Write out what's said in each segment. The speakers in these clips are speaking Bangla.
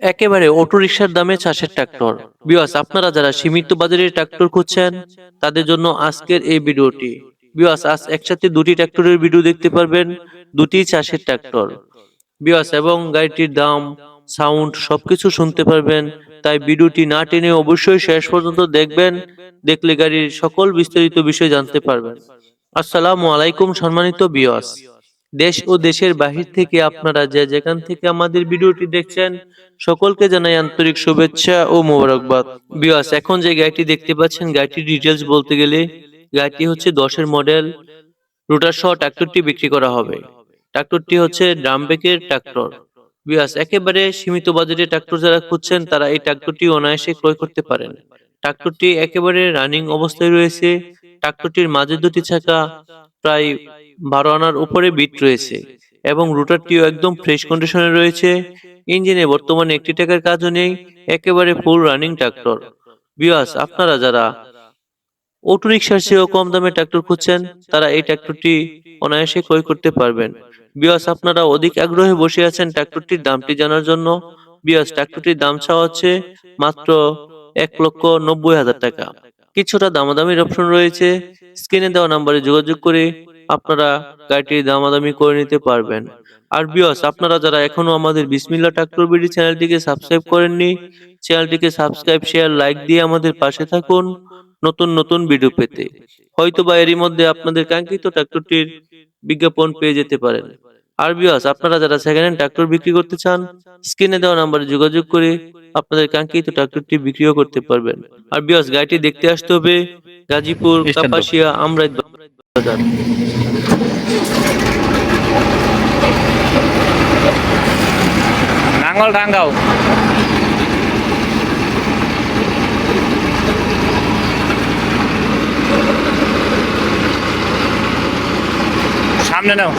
একেবারে অটো রিক্সার দামে চাষের ট্রাক্টর। বিয়াস আপনারা যারা সীমিত বাজারে ট্রাক্টর খুঁজছেন, তাদের জন্য আজকের এই ভিডিওটি। বিয়াস আজ একসাথে দুটি ট্রাক্টরের ভিডিও দেখতে পারবেন, দুটি চাষের ট্রাক্টর। বিয়াস এবং গাড়িটির দাম সাউন্ড সবকিছু শুনতে পারবেন, তাই ভিডিওটি না টেনে অবশ্যই শেষ পর্যন্ত দেখবেন, দেখলে গাড়ির সকল বিস্তারিত বিষয় জানতে পারবেন। আসসালামু আলাইকুম, সম্মানিত বিয়াস দেশ ও দেশের বাহির থেকে আপনারা যে যেখান থেকে আমাদের ভিডিওটি দেখছেন, সকলকে জানাই আন্তরিক শুভেচ্ছা ও মোবারকবাদ। বিয়াস এখন যে গাড়িটি দেখতে পাচ্ছেন, গাড়িটির ডিটেলস বলতে গেলে গাড়িটি হচ্ছে দশের মডেল রোটার সহ ট্রাক্টরটি বিক্রি করা হবে। ট্রাক্টরটি হচ্ছে ড্রাম ব্রেকের ট্রাক্টর বিয়াস একেবারে সীমিত বাজেটে ট্রাক্টর যারা খুঁজছেন, তারা এই ট্রাক্টরটি অনায়াসে ক্রয় করতে পারেন। ট্রাক্টরটি একেবারে রানিং অবস্থায় রয়েছে। ট্রাক্টরটির মাঝে দুটি চাকা প্রায় বারো আনার উপরে বিট রয়েছে এবং রুটারটিও একদম ফ্রেশ কন্ডিশনে রয়েছে। ইঞ্জিনে বর্তমানে একটি টাকার কাজও নেই, একেবারে ফুল রানিং ট্রাক্টর বিয়াস আপনারা যারা অটো রিক্সার চেয়েও কম দামে ট্রাক্টর খুঁজছেন, তারা এই ট্রাক্টরটি অনায়াসে ক্রয় করতে পারবেন। বিয়াস আপনারা অধিক আগ্রহে বসে আছেন ট্রাক্টরটির দামটি জানার জন্য। বিয়াস ট্রাক্টরটির দাম চাওয়া হচ্ছে মাত্র এক লক্ষ নব্বই হাজার টাকা। কিছুটা দামাদামির অপশন রয়েছে। স্ক্রিনে দেওয়া নাম্বারে যোগাযোগ করে আপনারা গাড়িটির দামাদামি করে নিতে পারবেন। আর বিয়স আপনারা যারা এখনও আমাদের বিসমিল্লা ট্রাক্টর বিডি চ্যানেলটিকে সাবস্ক্রাইব করেননি, চ্যানেলটিকে সাবস্ক্রাইব শেয়ার লাইক দিয়ে আমাদের পাশে থাকুন নতুন নতুন ভিডিও পেতে। হয়তো বা এরই মধ্যে আপনাদের কাঙ্ক্ষিত ট্রাক্টরটির বিজ্ঞাপন পেয়ে যেতে পারেন। আর বিয়স আপনারা যারা সেকেন্ড হ্যান্ড ট্রাক্টর বিক্রি করতে চান স্ক্রিনে দেওয়া নাম্বারে যোগাযোগ করে আপনাদের কাঙ্ক্ষিত ট্রাক্টরটি বিক্রিও করতে পারবেন। আর বিয়স গাড়িটি দেখতে আসতে হবে গাজীপুর কাপাসিয়া আমরাই বাজার নাঙ্গল টাঙ্গাও সামনে নাও।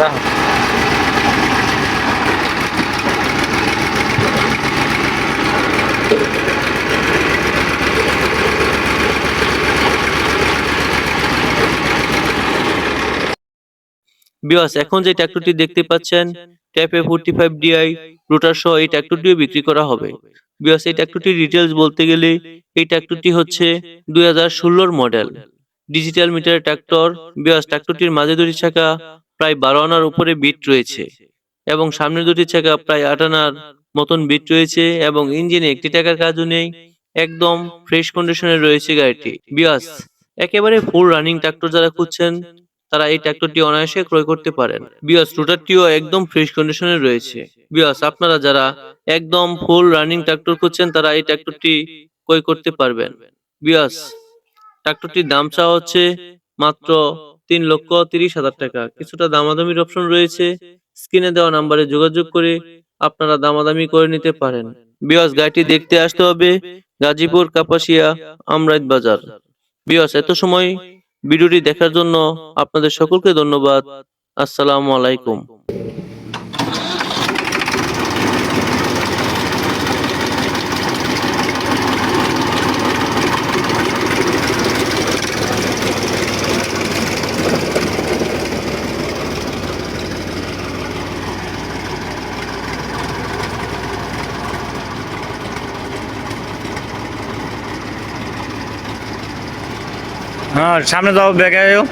বিয়স এখন যে ট্রাক্টরটি দেখতে পাচ্ছেন ট্যাপে ফোর্টি ফাইভ ডিআই রোটার সহ এই ট্রাক্টরটিও বিক্রি করা হবে। বিয়স এই ট্রাক্টরটির ডিটেলস বলতে গেলে, এই ট্রাক্টরটি হচ্ছে দুই হাজার ষোলোর মডেল ডিজিটাল মিটারের ট্রাক্টর বিয়স ট্রাক্টরটির মাঝে দুটি চাকা প্রায় বারো আনার উপরে বিট রয়েছে এবং সামনের দুটি চাকা প্রায় আট আনার মতন বিট রয়েছে এবং ইঞ্জিনে একটি টাকার কাজও নেই। একদম ফ্রেশ কন্ডিশনে রয়েছে গাড়িটি। বিয়াস একেবারে ফুল রানিং ট্রাক্টর যারা খুঁজছেন, তারা এই ট্রাক্টরটি অনায়াসে ক্রয় করতে পারেন। বিয়াস রোটারটিও একদম ফ্রেশ কন্ডিশনে রয়েছে। বিয়াস আপনারা যারা একদম ফুল রানিং ট্রাক্টর খুঁজছেন, তারা এই ট্রাক্টরটি ক্রয় করতে পারবেন। বিয়াস ট্রাক্টরটির দাম চাওয়া হচ্ছে মাত্র তিন লক্ষ তিরিশ হাজার টাকা। কিছুটা দামাদামির অপশন রয়েছে। স্ক্রিনে দেওয়া নাম্বারে যোগাযোগ করে আপনারা দামাদামি করে নিতে পারেন। বিয়াস গাড়িটি দেখতে আসতে হবে গাজীপুর কাপাসিয়া আমরাইত বাজার। বিয়াস এত সময় ভিডিওটি দেখার জন্য আপনাদের সকলকে ধন্যবাদ। আসসালামু আলাইকুম। হ্যাঁ সামনে যাও ব্যাগে আলাইকুম